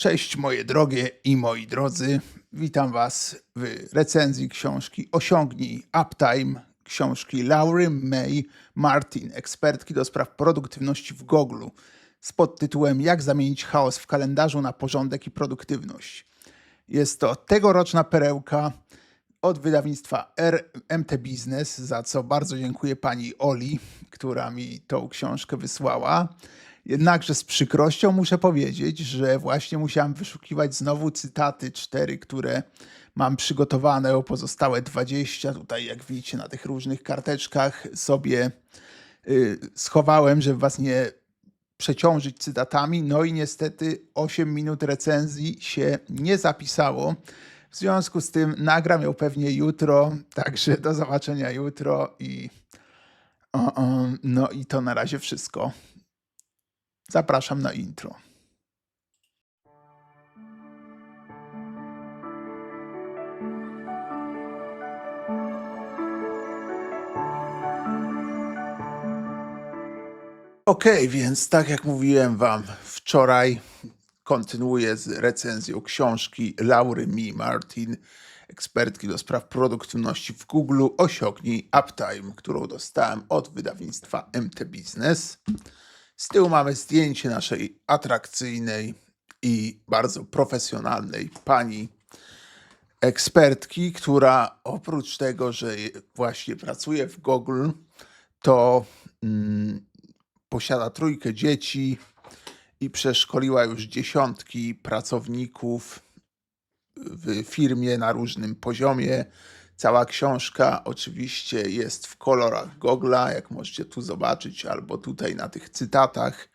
Cześć moje drogie i moi drodzy. Witam Was w recenzji książki Osiągnij Uptime, książki Laury May Martin, ekspertki do spraw produktywności w Google, z podtytułem Jak zamienić chaos w kalendarzu na porządek i produktywność. Jest to tegoroczna perełka od wydawnictwa RMT Business, za co bardzo dziękuję pani Oli, która mi tą książkę wysłała. Jednakże z przykrością muszę powiedzieć, że właśnie musiałem wyszukiwać znowu cytaty, cztery, które mam przygotowane, o pozostałe 20. Tutaj, jak widzicie, na tych różnych karteczkach sobie y, schowałem, żeby was nie przeciążyć cytatami. No i niestety 8 minut recenzji się nie zapisało. W związku z tym nagram ją pewnie jutro, także do zobaczenia jutro i no i to na razie wszystko. Zapraszam na intro. Okej, więc tak jak mówiłem Wam wczoraj, kontynuuję z recenzją książki Laury Mi Martin, ekspertki do spraw produktywności w Google Osiągnij Uptime, którą dostałem od wydawnictwa MT Business. Z tyłu mamy zdjęcie naszej atrakcyjnej i bardzo profesjonalnej pani ekspertki, która oprócz tego, że właśnie pracuje w Google, to mm, posiada trójkę dzieci i przeszkoliła już dziesiątki pracowników w firmie na różnym poziomie. Cała książka oczywiście jest w kolorach Google'a, jak możecie tu zobaczyć, albo tutaj na tych cytatach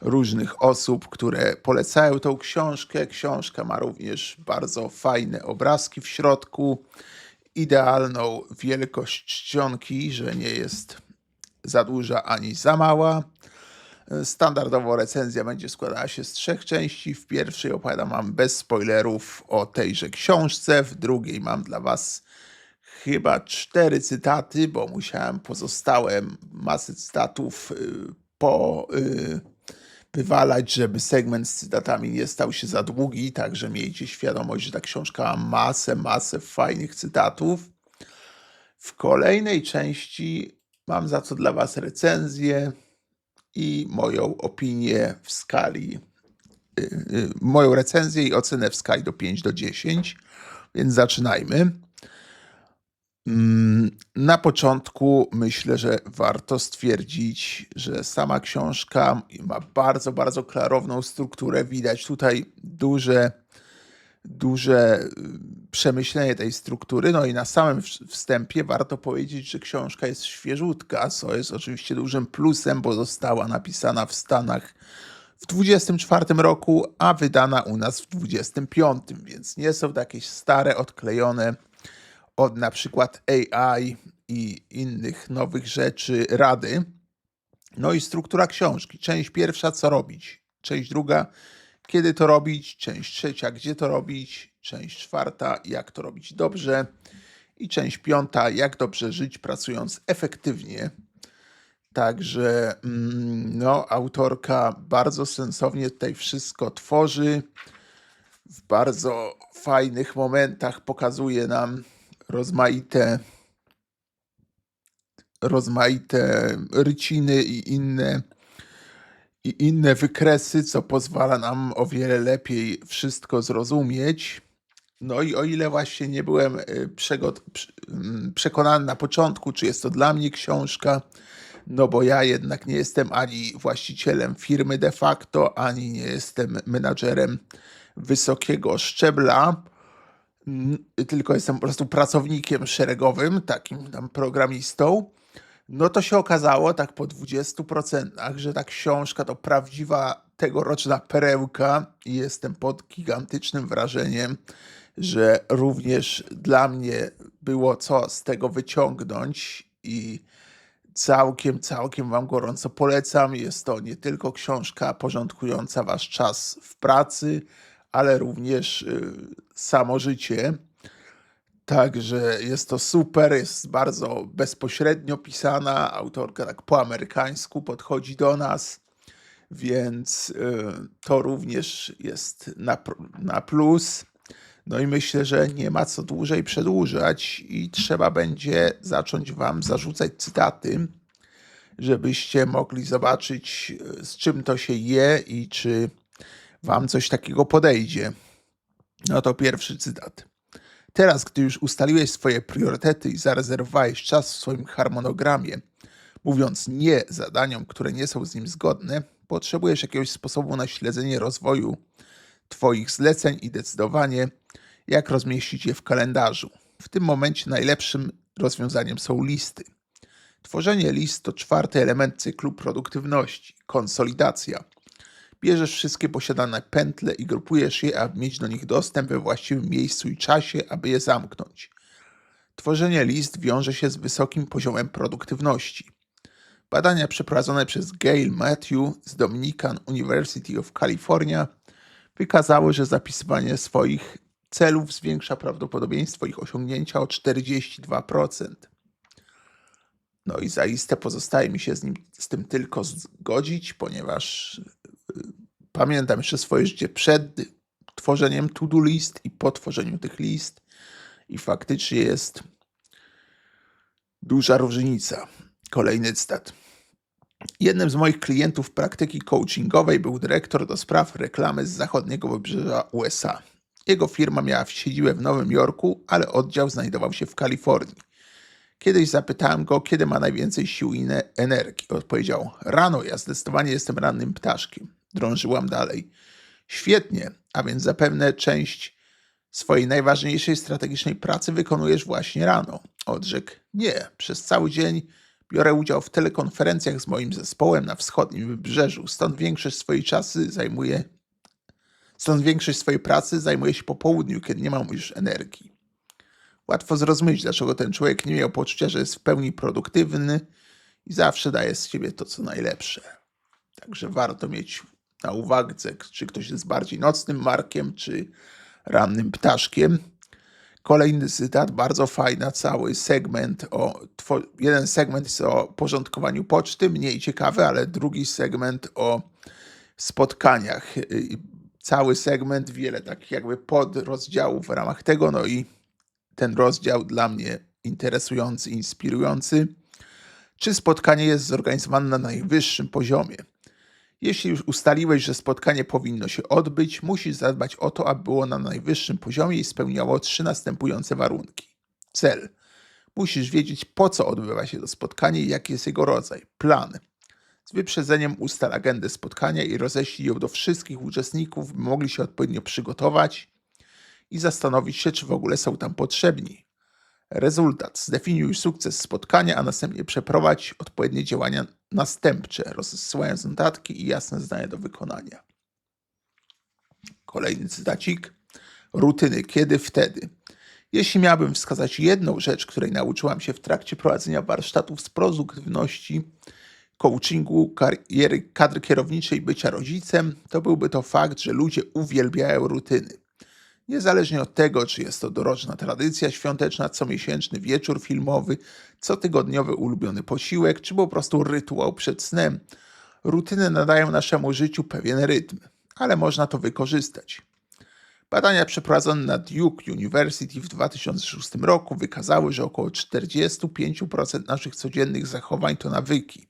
różnych osób, które polecają tą książkę. Książka ma również bardzo fajne obrazki w środku, idealną wielkość czcionki, że nie jest za duża ani za mała. Standardowo recenzja będzie składała się z trzech części. W pierwszej opowiadam Wam bez spoilerów o tejże książce, w drugiej mam dla Was chyba cztery cytaty, bo musiałem pozostałe masy cytatów y, po y, wywalać, żeby segment z cytatami nie stał się za długi, także miejcie świadomość, że ta książka ma masę, masę fajnych cytatów. W kolejnej części mam za co dla Was recenzję i moją opinię w skali, y, y, moją recenzję i ocenę w skali do 5 do 10, więc zaczynajmy. Mm, Na początku myślę, że warto stwierdzić, że sama książka ma bardzo, bardzo klarowną strukturę. Widać tutaj duże, duże y, przemyślenie tej struktury. No i na samym wstępie warto powiedzieć, że książka jest świeżutka, co jest oczywiście dużym plusem, bo została napisana w Stanach w 24 roku, a wydana u nas w 25, więc nie są to jakieś stare, odklejone od na przykład AI i innych nowych rzeczy rady. No i struktura książki. Część pierwsza, co robić. Część druga, kiedy to robić. Część trzecia, gdzie to robić. Część czwarta, jak to robić dobrze. I część piąta, jak dobrze żyć, pracując efektywnie. Także mm, no, autorka bardzo sensownie tutaj wszystko tworzy. W bardzo fajnych momentach pokazuje nam rozmaite rozmaite ryciny i inne, i inne wykresy, co pozwala nam o wiele lepiej wszystko zrozumieć. No i o ile właśnie nie byłem y, mm, przekonany na początku, czy jest to dla mnie książka, no bo ja jednak nie jestem ani właścicielem firmy de facto, ani nie jestem menadżerem wysokiego szczebla, tylko jestem po prostu pracownikiem szeregowym, takim tam programistą, no to się okazało tak po 20%, że ta książka to prawdziwa tegoroczna perełka i jestem pod gigantycznym wrażeniem, że również dla mnie było co z tego wyciągnąć i całkiem, całkiem Wam gorąco polecam. Jest to nie tylko książka porządkująca Wasz czas w pracy, ale również y, samo życie. Także jest to super, jest bardzo bezpośrednio pisana. Autorka tak po amerykańsku podchodzi do nas. Więc y, to również jest na, na plus. No i myślę, że nie ma co dłużej przedłużać i trzeba będzie zacząć Wam zarzucać cytaty, żebyście mogli zobaczyć, y, z czym to się je i czy Wam coś takiego podejdzie. No to pierwszy cytat. Teraz, gdy już ustaliłeś swoje priorytety i zarezerwowałeś czas w swoim harmonogramie, mówiąc nie zadaniom, które nie są z nim zgodne, potrzebujesz jakiegoś sposobu na śledzenie rozwoju Twoich zleceń i decydowanie, jak rozmieścić je w kalendarzu. W tym momencie najlepszym rozwiązaniem są listy. Tworzenie list to czwarty element cyklu produktywności konsolidacja. Bierzesz wszystkie posiadane pętle i grupujesz je, aby mieć do nich dostęp we właściwym miejscu i czasie, aby je zamknąć. Tworzenie list wiąże się z wysokim poziomem produktywności. Badania przeprowadzone przez Gail Matthew z Dominican University of California wykazały, że zapisywanie swoich celów zwiększa prawdopodobieństwo ich osiągnięcia o 42%. No i zaiste pozostaje mi się z, nim, z tym tylko zgodzić, ponieważ pamiętam jeszcze swoje życie przed tworzeniem to-do list i po tworzeniu tych list i faktycznie jest duża różnica. Kolejny cytat. Jednym z moich klientów praktyki coachingowej był dyrektor do spraw reklamy z zachodniego wybrzeża USA. Jego firma miała siedzibę w Nowym Jorku, ale oddział znajdował się w Kalifornii. Kiedyś zapytałem go, kiedy ma najwięcej sił i ne- energii. Odpowiedział: Rano, ja zdecydowanie jestem rannym ptaszkiem. Drążyłam dalej. Świetnie, a więc zapewne część swojej najważniejszej strategicznej pracy wykonujesz właśnie rano. Odrzekł: Nie, przez cały dzień biorę udział w telekonferencjach z moim zespołem na wschodnim wybrzeżu, stąd większość swojej czasy zajmuje. Stąd większość swojej pracy zajmuje się po południu, kiedy nie mam już energii. Łatwo zrozumieć, dlaczego ten człowiek nie miał poczucia, że jest w pełni produktywny i zawsze daje z siebie to, co najlepsze. Także warto mieć na uwadze, czy ktoś jest bardziej nocnym markiem, czy rannym ptaszkiem. Kolejny cytat, bardzo fajna, cały segment o. Jeden segment jest o porządkowaniu poczty, mniej ciekawy, ale drugi segment o spotkaniach. Cały segment, wiele takich jakby podrozdziałów w ramach tego, no i ten rozdział dla mnie interesujący, inspirujący. Czy spotkanie jest zorganizowane na najwyższym poziomie? Jeśli już ustaliłeś, że spotkanie powinno się odbyć, musisz zadbać o to, aby było na najwyższym poziomie i spełniało trzy następujące warunki. Cel. Musisz wiedzieć, po co odbywa się to spotkanie i jaki jest jego rodzaj. Plan. Z wyprzedzeniem ustal agendę spotkania i roześlij ją do wszystkich uczestników, by mogli się odpowiednio przygotować i zastanowić się, czy w ogóle są tam potrzebni. Rezultat. Zdefiniuj sukces spotkania, a następnie przeprowadź odpowiednie działania następcze, rozsyłając notatki i jasne zdania do wykonania. Kolejny cytacik. Rutyny. Kiedy, wtedy. Jeśli miałbym wskazać jedną rzecz, której nauczyłam się w trakcie prowadzenia warsztatów z produktywności, coachingu, kariery, kadry kierowniczej, bycia rodzicem, to byłby to fakt, że ludzie uwielbiają rutyny. Niezależnie od tego, czy jest to doroczna tradycja świąteczna, comiesięczny wieczór filmowy, cotygodniowy ulubiony posiłek, czy po prostu rytuał przed snem, rutyny nadają naszemu życiu pewien rytm, ale można to wykorzystać. Badania przeprowadzone na Duke University w 2006 roku wykazały, że około 45% naszych codziennych zachowań to nawyki.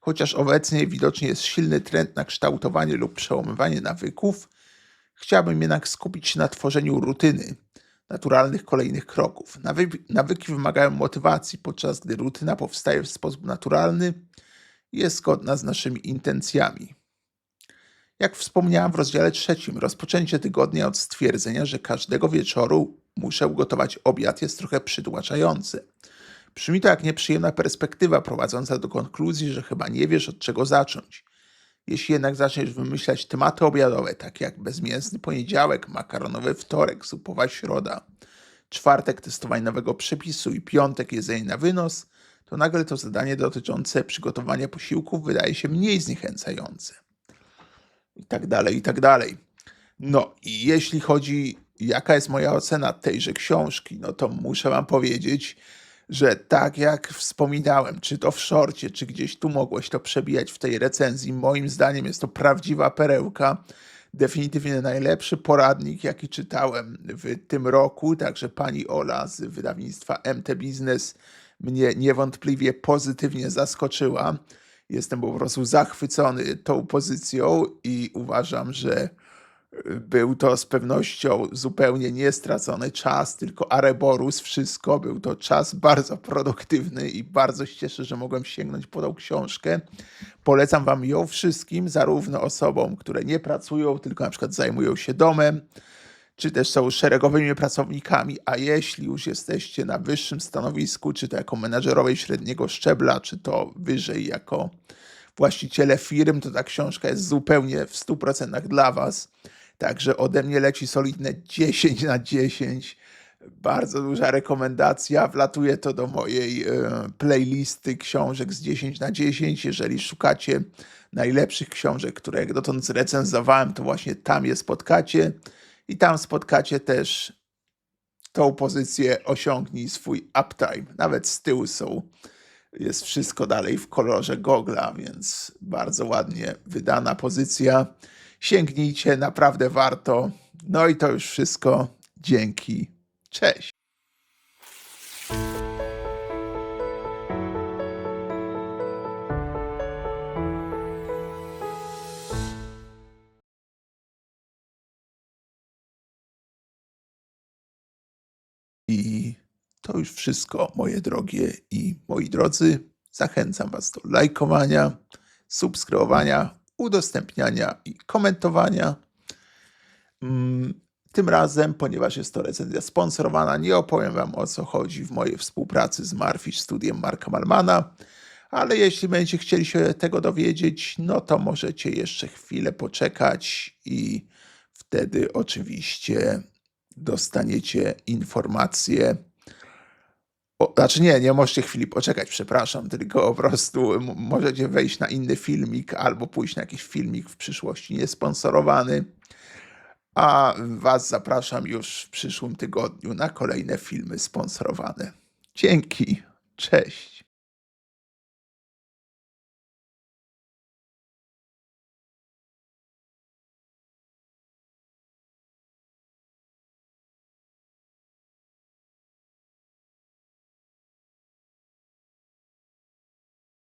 Chociaż obecnie widocznie jest silny trend na kształtowanie lub przełamywanie nawyków, Chciałbym jednak skupić się na tworzeniu rutyny, naturalnych kolejnych kroków. Nawy- nawyki wymagają motywacji, podczas gdy rutyna powstaje w sposób naturalny i jest zgodna z naszymi intencjami. Jak wspomniałem w rozdziale trzecim, rozpoczęcie tygodnia od stwierdzenia, że każdego wieczoru muszę ugotować obiad jest trochę przytłaczające. Brzmi to jak nieprzyjemna perspektywa prowadząca do konkluzji, że chyba nie wiesz od czego zacząć. Jeśli jednak zaczniesz wymyślać tematy obiadowe, takie jak bezmięsny poniedziałek, makaronowy wtorek, supowa środa, czwartek testowanie nowego przepisu i piątek jedzenie na wynos, to nagle to zadanie dotyczące przygotowania posiłków wydaje się mniej zniechęcające. I tak dalej, i tak dalej. No i jeśli chodzi, jaka jest moja ocena tejże książki, no to muszę wam powiedzieć, że tak jak wspominałem, czy to w szorcie, czy gdzieś tu mogłeś to przebijać w tej recenzji, moim zdaniem jest to prawdziwa perełka. Definitywnie najlepszy poradnik, jaki czytałem w tym roku. Także pani Ola z wydawnictwa MT Business mnie niewątpliwie pozytywnie zaskoczyła. Jestem po prostu zachwycony tą pozycją i uważam, że był to z pewnością zupełnie nie stracony czas, tylko Areborus, wszystko. Był to czas bardzo produktywny i bardzo się cieszę, że mogłem sięgnąć po tą książkę. Polecam Wam ją wszystkim, zarówno osobom, które nie pracują, tylko na przykład zajmują się domem, czy też są szeregowymi pracownikami, a jeśli już jesteście na wyższym stanowisku, czy to jako menadżerowie średniego szczebla, czy to wyżej jako właściciele firm, to ta książka jest zupełnie w 100% dla Was. Także ode mnie leci solidne 10 na 10. Bardzo duża rekomendacja. Wlatuje to do mojej e, playlisty książek z 10 na 10. Jeżeli szukacie najlepszych książek, które jak dotąd zrecenzowałem, to właśnie tam je spotkacie. I tam spotkacie też tą pozycję osiągnij swój uptime. Nawet z tyłu są, jest wszystko dalej w kolorze gogla, więc bardzo ładnie wydana pozycja. Sięgnijcie, naprawdę warto. No i to już wszystko. Dzięki. Cześć. I to już wszystko, moje drogie i moi drodzy. Zachęcam Was do lajkowania, subskrybowania, udostępniania i komentowania. Mm, Tym razem, ponieważ jest to recenzja sponsorowana, nie opowiem Wam o co chodzi w mojej współpracy z Marfish Studiem Marka Malmana, ale jeśli będziecie chcieli się tego dowiedzieć, no to możecie jeszcze chwilę poczekać i wtedy oczywiście dostaniecie informacje. Znaczy nie, nie możecie chwili poczekać, przepraszam, tylko po prostu możecie wejść na inny filmik albo pójść na jakiś filmik w przyszłości niesponsorowany. A Was zapraszam już w przyszłym tygodniu na kolejne filmy sponsorowane. Dzięki, cześć.